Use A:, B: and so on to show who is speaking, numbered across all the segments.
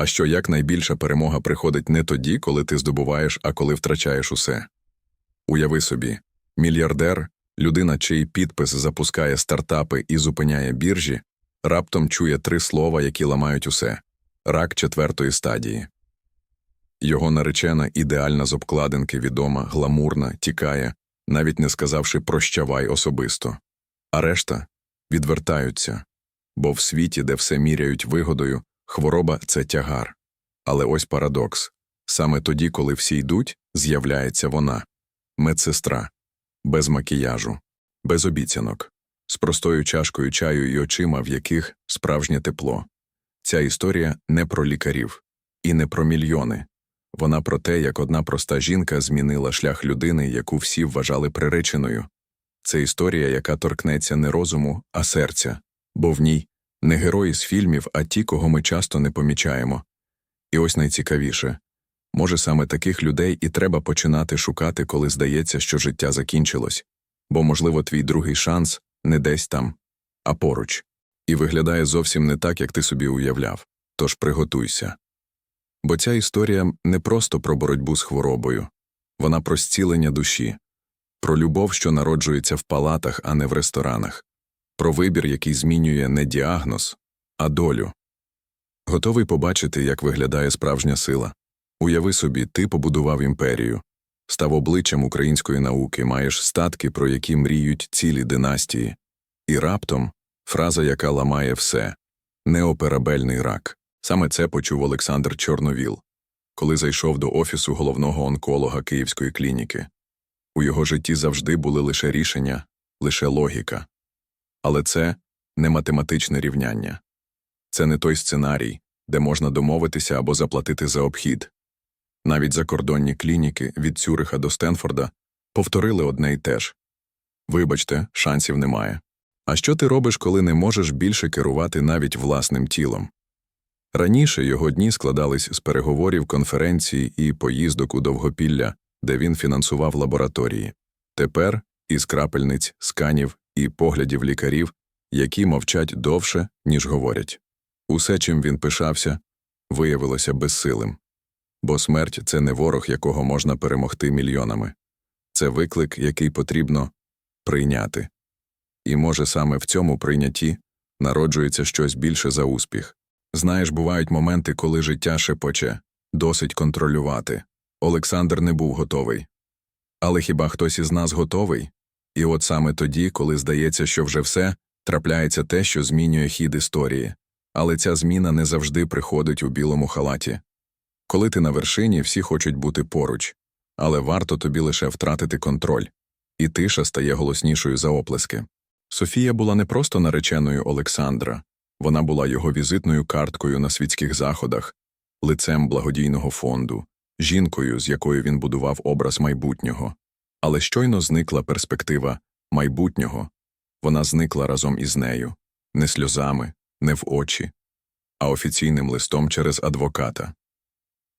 A: А що якнайбільша перемога приходить не тоді, коли ти здобуваєш, а коли втрачаєш усе. Уяви собі, мільярдер, людина, чий підпис запускає стартапи і зупиняє біржі, раптом чує три слова, які ламають усе рак четвертої стадії. Його наречена ідеальна з обкладинки, відома, гламурна, тікає, навіть не сказавши прощавай особисто. А решта відвертаються, бо в світі, де все міряють вигодою, хвороба це тягар. Але ось парадокс саме тоді, коли всі йдуть, з'являється вона медсестра, без макіяжу, без обіцянок, з простою чашкою чаю і очима, в яких справжнє тепло. Ця історія не про лікарів і не про мільйони. Вона про те, як одна проста жінка змінила шлях людини, яку всі вважали приреченою. Це історія, яка торкнеться не розуму, а серця, бо в ній не герої з фільмів, а ті, кого ми часто не помічаємо. І ось найцікавіше може, саме таких людей і треба починати шукати, коли здається, що життя закінчилось, бо, можливо, твій другий шанс не десь там, а поруч, і виглядає зовсім не так, як ти собі уявляв. Тож приготуйся. Бо ця історія не просто про боротьбу з хворобою, вона про зцілення душі, про любов, що народжується в палатах, а не в ресторанах, про вибір, який змінює не діагноз, а долю. Готовий побачити, як виглядає справжня сила. Уяви собі, ти побудував імперію, став обличчям української науки, маєш статки, про які мріють цілі династії, і раптом фраза, яка ламає все неоперабельний рак. Саме це почув Олександр Чорновіл, коли зайшов до офісу головного онколога Київської клініки. У його житті завжди були лише рішення, лише логіка. Але це не математичне рівняння. Це не той сценарій, де можна домовитися або заплатити за обхід. Навіть закордонні клініки від Цюриха до Стенфорда повторили одне й те ж Вибачте, шансів немає. А що ти робиш, коли не можеш більше керувати навіть власним тілом? Раніше його дні складались з переговорів, конференцій і поїздок у довгопілля, де він фінансував лабораторії. Тепер із крапельниць, сканів і поглядів лікарів, які мовчать довше, ніж говорять. Усе, чим він пишався, виявилося безсилим. Бо смерть це не ворог, якого можна перемогти мільйонами. Це виклик, який потрібно прийняти. І, може, саме в цьому прийнятті народжується щось більше за успіх. Знаєш, бувають моменти, коли життя шепоче, досить контролювати. Олександр не був готовий. Але хіба хтось із нас готовий? І от саме тоді, коли здається, що вже все, трапляється те, що змінює хід історії. Але ця зміна не завжди приходить у білому халаті. Коли ти на вершині, всі хочуть бути поруч, але варто тобі лише втратити контроль, і тиша стає голоснішою за оплески. Софія була не просто нареченою Олександра, вона була його візитною карткою на світських заходах, лицем благодійного фонду, жінкою, з якою він будував образ майбутнього. Але щойно зникла перспектива майбутнього, вона зникла разом із нею, не сльозами, не в очі, а офіційним листом через адвоката.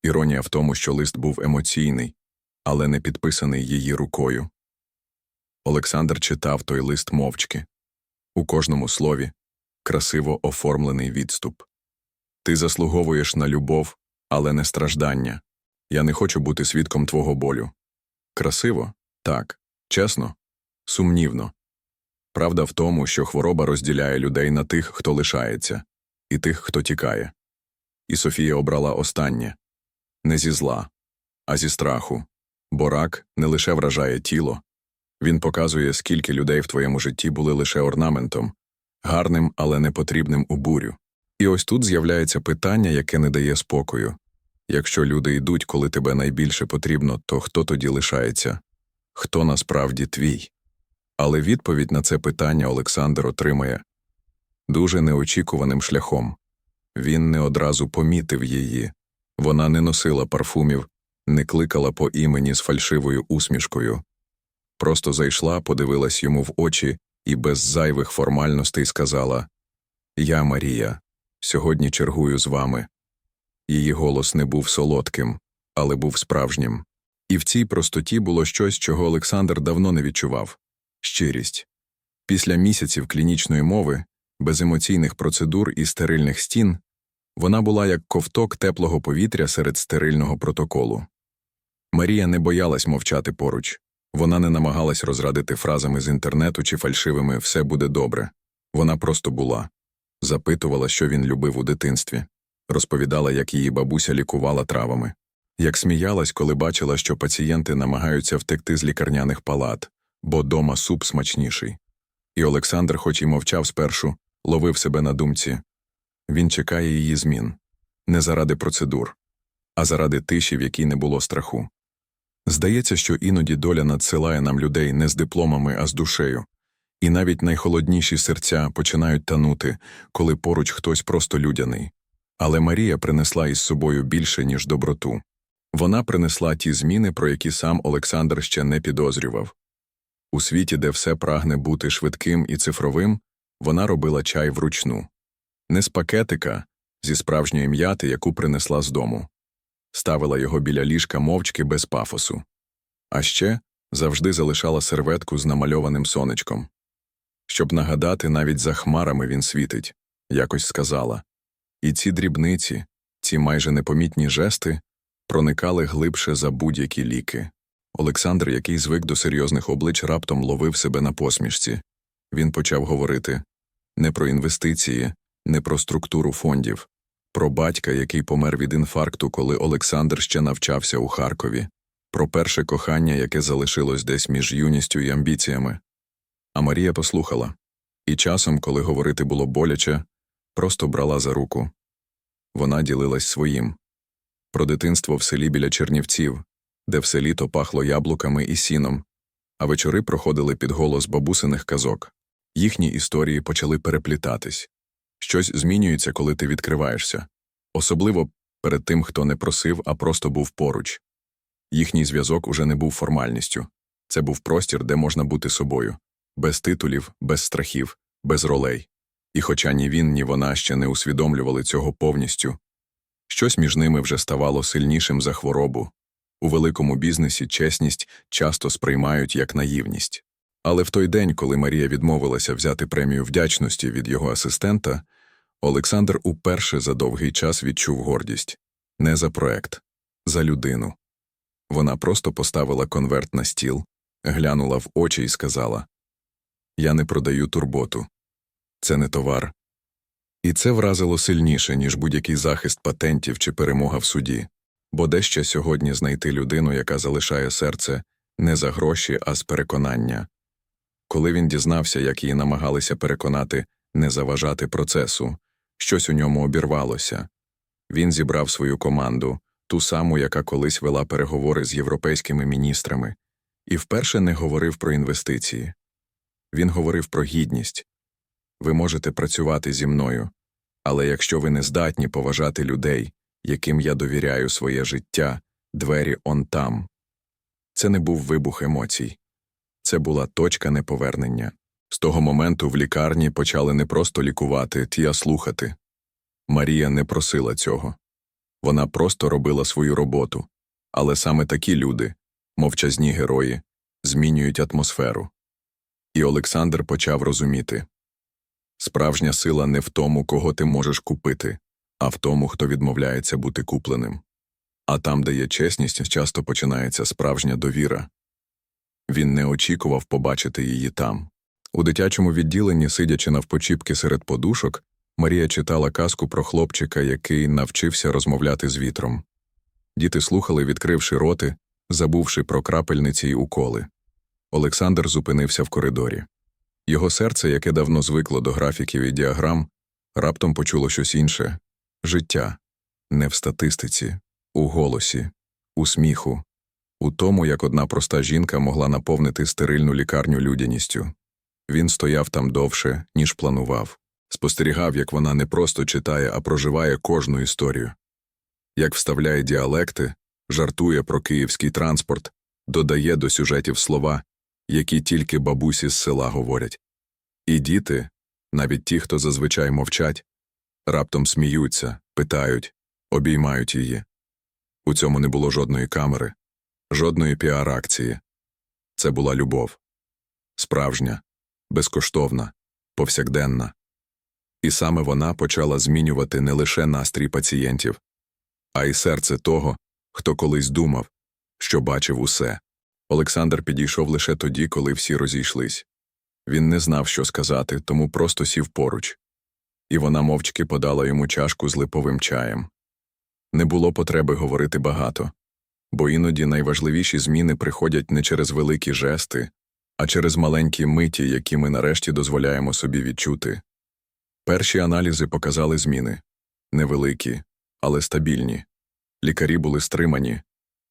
A: Іронія в тому, що лист був емоційний, але не підписаний її рукою. Олександр читав той лист мовчки. У кожному слові красиво оформлений відступ. Ти заслуговуєш на любов, але не страждання. Я не хочу бути свідком твого болю. Красиво? Так. Чесно? Сумнівно. Правда в тому, що хвороба розділяє людей на тих, хто лишається, і тих, хто тікає. І Софія обрала останнє не зі зла, а зі страху, бо рак не лише вражає тіло, він показує, скільки людей в твоєму житті були лише орнаментом, гарним, але не потрібним у бурю. І ось тут з'являється питання, яке не дає спокою якщо люди йдуть, коли тебе найбільше потрібно, то хто тоді лишається? Хто насправді твій? Але відповідь на це питання Олександр отримає дуже неочікуваним шляхом. Він не одразу помітив її, вона не носила парфумів, не кликала по імені з фальшивою усмішкою. Просто зайшла, подивилась йому в очі і без зайвих формальностей сказала Я Марія, сьогодні чергую з вами. Її голос не був солодким, але був справжнім. І в цій простоті було щось, чого Олександр давно не відчував щирість. Після місяців клінічної мови, без емоційних процедур і стерильних стін, Вона була як ковток теплого повітря серед стерильного протоколу. Марія не боялась мовчати поруч. Вона не намагалась розрадити фразами з інтернету чи фальшивими все буде добре. Вона просто була. Запитувала, що він любив у дитинстві, розповідала, як її бабуся лікувала травами, як сміялась, коли бачила, що пацієнти намагаються втекти з лікарняних палат, бо дома суп смачніший. І Олександр, хоч і мовчав спершу, ловив себе на думці він чекає її змін не заради процедур, а заради тиші, в якій не було страху. Здається, що іноді доля надсилає нам людей не з дипломами, а з душею, і навіть найхолодніші серця починають танути, коли поруч хтось просто людяний. Але Марія принесла із собою більше, ніж доброту. Вона принесла ті зміни, про які сам Олександр ще не підозрював. У світі, де все прагне бути швидким і цифровим, вона робила чай вручну. Не з пакетика, зі справжньої м'яти, яку принесла з дому. Ставила його біля ліжка мовчки без пафосу. А ще завжди залишала серветку з намальованим сонечком. Щоб нагадати, навіть за хмарами він світить, якось сказала. І ці дрібниці, ці майже непомітні жести проникали глибше за будь-які ліки. Олександр, який звик до серйозних облич, раптом ловив себе на посмішці. Він почав говорити не про інвестиції, не про структуру фондів, про батька, який помер від інфаркту, коли Олександр ще навчався у Харкові, про перше кохання, яке залишилось десь між юністю і амбіціями. А Марія послухала і часом, коли говорити було боляче, просто брала за руку. Вона ділилась своїм про дитинство в селі біля Чернівців, де все літо пахло яблуками і сіном, а вечори проходили під голос бабусиних казок. Їхні історії почали переплітатись. Щось змінюється, коли ти відкриваєшся, особливо перед тим, хто не просив, а просто був поруч. Їхній зв'язок уже не був формальністю це був простір, де можна бути собою, без титулів, без страхів, без ролей. І хоча ні він, ні вона ще не усвідомлювали цього повністю, щось між ними вже ставало сильнішим за хворобу. У великому бізнесі чесність часто сприймають як наївність. Але в той день, коли Марія відмовилася взяти премію вдячності від його асистента, Олександр уперше за довгий час відчув гордість не за проект, за людину. Вона просто поставила конверт на стіл, глянула в очі і сказала Я не продаю турботу, це не товар. І це вразило сильніше, ніж будь-який захист патентів чи перемога в суді, бо дещо сьогодні знайти людину, яка залишає серце не за гроші, а з переконання. Коли він дізнався, як її намагалися переконати не заважати процесу, щось у ньому обірвалося. Він зібрав свою команду, ту саму, яка колись вела переговори з європейськими міністрами, і вперше не говорив про інвестиції. Він говорив про гідність ви можете працювати зі мною, але якщо ви не здатні поважати людей, яким я довіряю своє життя, двері он там. Це не був вибух емоцій. Це була точка неповернення. З того моменту в лікарні почали не просто лікувати, а слухати. Марія не просила цього. Вона просто робила свою роботу. Але саме такі люди, мовчазні герої, змінюють атмосферу. І Олександр почав розуміти справжня сила не в тому, кого ти можеш купити, а в тому, хто відмовляється бути купленим. А там, де є чесність, часто починається справжня довіра. Він не очікував побачити її там. У дитячому відділенні, сидячи навпочіпки серед подушок, Марія читала казку про хлопчика, який навчився розмовляти з вітром. Діти слухали, відкривши роти, забувши про крапельниці й уколи. Олександр зупинився в коридорі. Його серце, яке давно звикло до графіків і діаграм, раптом почуло щось інше. Життя, не в статистиці, у голосі, у сміху, у тому, як одна проста жінка могла наповнити стерильну лікарню людяністю. Він стояв там довше, ніж планував, спостерігав, як вона не просто читає, а проживає кожну історію, як вставляє діалекти, жартує про київський транспорт, додає до сюжетів слова, які тільки бабусі з села говорять. І діти, навіть ті, хто зазвичай мовчать, раптом сміються, питають, обіймають її. У цьому не було жодної камери, жодної піар-акції. Це була любов. Справжня, безкоштовна, повсякденна. І саме вона почала змінювати не лише настрій пацієнтів, а й серце того, хто колись думав, що бачив усе. Олександр підійшов лише тоді, коли всі розійшлись. Він не знав, що сказати, тому просто сів поруч. І вона мовчки подала йому чашку з липовим чаєм. Не було потреби говорити багато, бо іноді найважливіші зміни приходять не через великі жести, а через маленькі миті, які ми нарешті дозволяємо собі відчути. Перші аналізи показали зміни невеликі, але стабільні. Лікарі були стримані,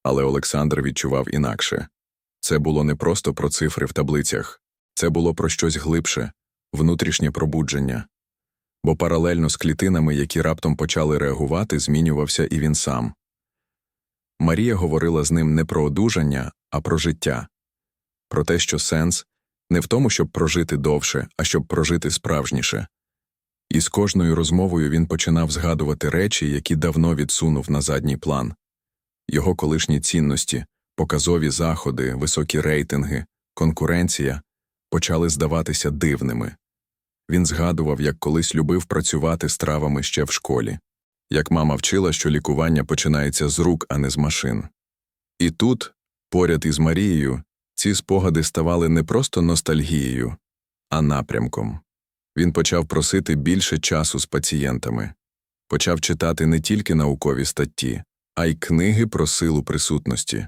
A: але Олександр відчував інакше. Це було не просто про цифри в таблицях, це було про щось глибше, внутрішнє пробудження. Бо паралельно з клітинами, які раптом почали реагувати, змінювався і він сам. Марія говорила з ним не про одужання, а про життя, про те, що сенс не в тому, щоб прожити довше, а щоб прожити справжніше. І з кожною розмовою він починав згадувати речі, які давно відсунув на задній план його колишні цінності, показові заходи, високі рейтинги, конкуренція почали здаватися дивними. Він згадував, як колись любив працювати з травами ще в школі, як мама вчила, що лікування починається з рук, а не з машин. І тут, поряд із Марією, ці спогади ставали не просто ностальгією, а напрямком. Він почав просити більше часу з пацієнтами, почав читати не тільки наукові статті, а й книги про силу присутності,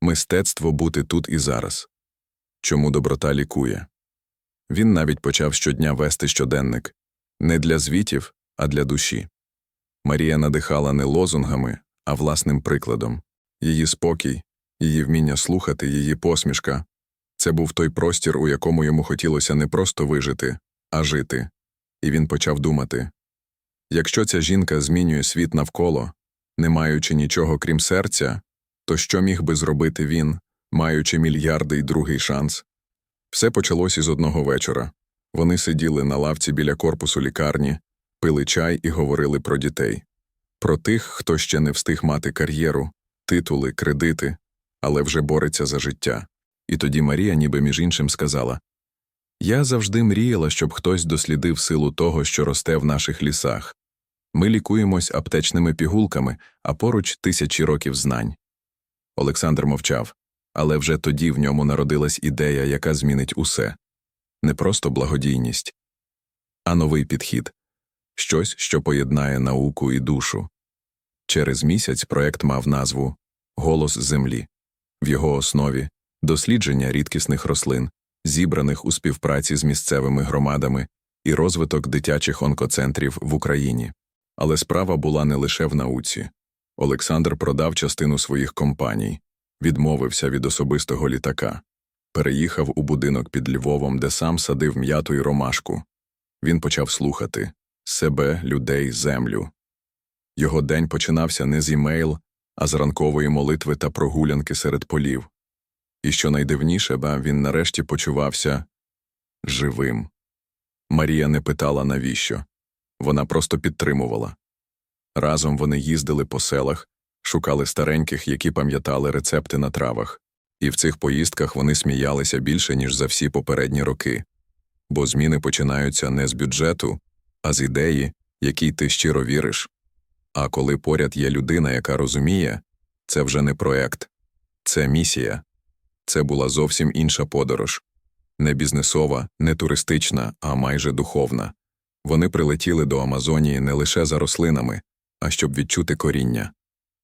A: мистецтво бути тут і зараз. Чому доброта лікує? Він навіть почав щодня вести щоденник не для звітів, а для душі. Марія надихала не лозунгами, а власним прикладом. Її спокій, її вміння слухати, її посмішка це був той простір, у якому йому хотілося не просто вижити, а жити. І він почав думати якщо ця жінка змінює світ навколо, не маючи нічого крім серця, то що міг би зробити він, маючи мільярди й другий шанс? Все почалось із одного вечора. Вони сиділи на лавці біля корпусу лікарні, пили чай і говорили про дітей, про тих, хто ще не встиг мати кар'єру, титули, кредити, але вже бореться за життя. І тоді Марія, ніби між іншим, сказала Я завжди мріяла, щоб хтось дослідив силу того, що росте в наших лісах. Ми лікуємось аптечними пігулками, а поруч тисячі років знань. Олександр мовчав, але вже тоді в ньому народилась ідея, яка змінить усе не просто благодійність, а новий підхід щось, що поєднає науку і душу. Через місяць проект мав назву Голос Землі, в його основі дослідження рідкісних рослин, зібраних у співпраці з місцевими громадами і розвиток дитячих онкоцентрів в Україні. Але справа була не лише в науці. Олександр продав частину своїх компаній, відмовився від особистого літака, переїхав у будинок під Львовом, де сам садив м'яту й ромашку. Він почав слухати себе, людей, землю. Його день починався не з імейл, а з ранкової молитви та прогулянки серед полів. І що найдивніше, він нарешті почувався живим. Марія не питала, навіщо. Вона просто підтримувала. Разом вони їздили по селах, шукали стареньких, які пам'ятали рецепти на травах, і в цих поїздках вони сміялися більше, ніж за всі попередні роки. Бо зміни починаються не з бюджету, а з ідеї, якій ти щиро віриш. А коли поряд є людина, яка розуміє, це вже не проект, це місія. Це була зовсім інша подорож не бізнесова, не туристична, а майже духовна. Вони прилетіли до Амазонії не лише за рослинами, а щоб відчути коріння.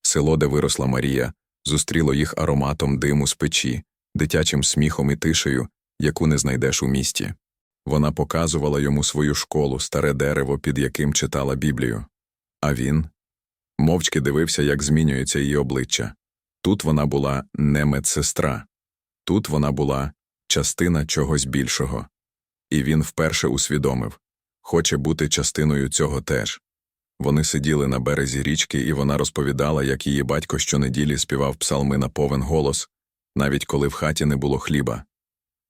A: Село, де виросла Марія, зустріло їх ароматом диму з печі, дитячим сміхом і тишею, яку не знайдеш у місті. Вона показувала йому свою школу, старе дерево, під яким читала Біблію. А він мовчки дивився, як змінюється її обличчя. Тут вона була не медсестра, тут вона була частина чогось більшого. І він вперше усвідомив хоче бути частиною цього теж. Вони сиділи на березі річки, і вона розповідала, як її батько щонеділі співав псалми на повен голос, навіть коли в хаті не було хліба.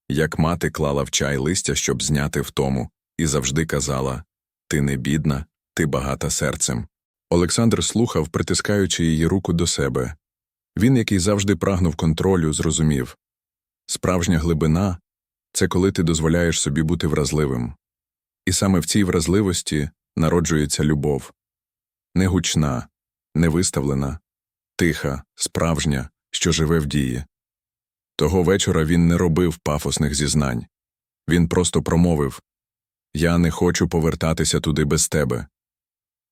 A: Як мати клала в чай листя, щоб зняти втому, і завжди казала Ти не бідна, ти багата серцем. Олександр слухав, притискаючи її руку до себе. Він, який завжди прагнув контролю, зрозумів справжня глибина це коли ти дозволяєш собі бути вразливим. І саме в цій вразливості народжується любов не гучна, не виставлена, тиха, справжня, що живе в дії. Того вечора він не робив пафосних зізнань. Він просто промовив Я не хочу повертатися туди без тебе.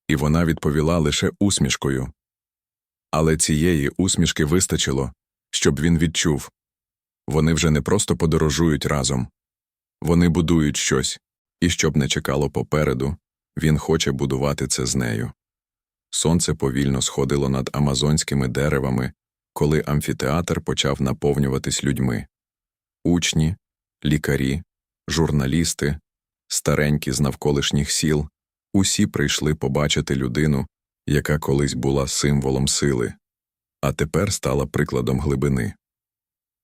A: І вона відповіла лише усмішкою. Але цієї усмішки вистачило, щоб він відчув вони вже не просто подорожують разом, вони будують щось, і щоб не чекало попереду, він хоче будувати це з нею. Сонце повільно сходило над амазонськими деревами, коли амфітеатр почав наповнюватись людьми. Учні, лікарі, журналісти, старенькі з навколишніх сіл усі прийшли побачити людину, яка колись була символом сили, а тепер стала прикладом глибини.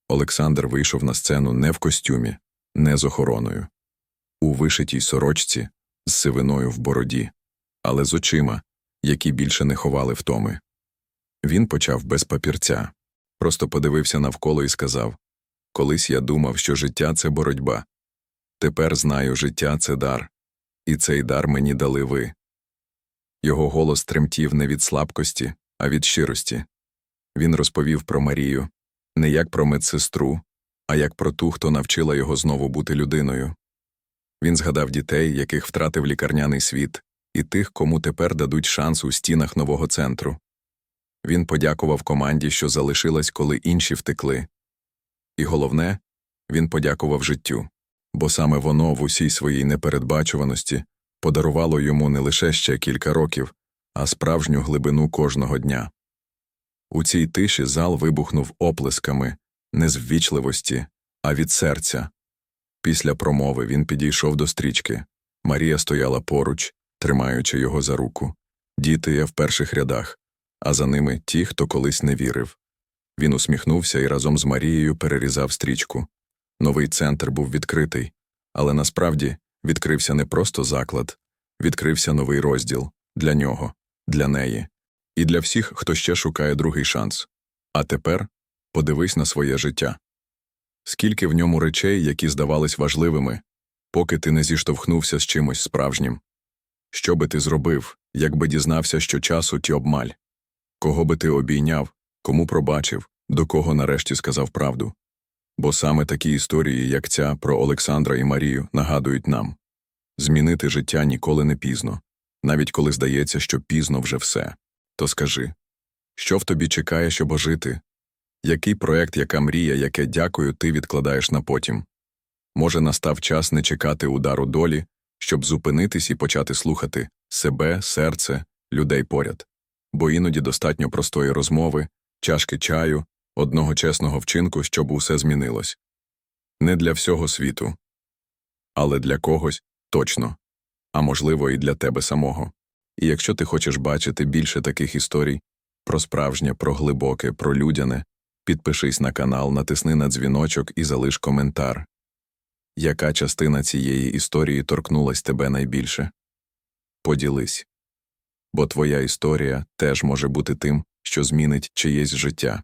A: Олександр вийшов на сцену не в костюмі, не з охороною, у вишитій сорочці, з сивиною в бороді, але з очима, які більше не ховали втоми. Він почав без папірця, просто подивився навколо і сказав Колись я думав, що життя це боротьба. Тепер знаю, життя це дар, і цей дар мені дали ви. Його голос тремтів не від слабкості, а від щирості. Він розповів про Марію не як про медсестру, а як про ту, хто навчила його знову бути людиною. Він згадав дітей, яких втратив лікарняний світ, і тих, кому тепер дадуть шанс у стінах нового центру. Він подякував команді, що залишилась, коли інші втекли. І головне, він подякував життю, бо саме воно в усій своїй непередбачуваності подарувало йому не лише ще кілька років, а справжню глибину кожного дня. У цій тиші зал вибухнув оплесками не з ввічливості, а від серця. Після промови він підійшов до стрічки. Марія стояла поруч, тримаючи його за руку. Діти є в перших рядах, а за ними ті, хто колись не вірив. Він усміхнувся і разом з Марією перерізав стрічку. Новий центр був відкритий, але насправді відкрився не просто заклад, відкрився новий розділ для нього, для неї і для всіх, хто ще шукає другий шанс. А тепер подивись на своє життя. Скільки в ньому речей, які здавались важливими, поки ти не зіштовхнувся з чимось справжнім. Що би ти зробив, якби дізнався, що часу ті обмаль? Кого би ти обійняв, кому пробачив, до кого нарешті сказав правду? Бо саме такі історії, як ця про Олександра і Марію, нагадують нам змінити життя ніколи не пізно, навіть коли здається, що пізно вже все. То скажи, що в тобі чекає, щоб ожити? Який проект, яка мрія, яке дякую, ти відкладаєш на потім? Може, настав час не чекати удару долі, щоб зупинитись і почати слухати себе, серце, людей поряд. Бо іноді достатньо простої розмови, чашки чаю, одного чесного вчинку, щоб усе змінилось. Не для всього світу, але для когось точно, а можливо, і для тебе самого. І якщо ти хочеш бачити більше таких історій про справжнє, про глибоке, про людяне, підпишись на канал, натисни на дзвіночок і залиш коментар. Яка частина цієї історії торкнулась тебе найбільше? Поділись. Бо твоя історія теж може бути тим, що змінить чиєсь життя.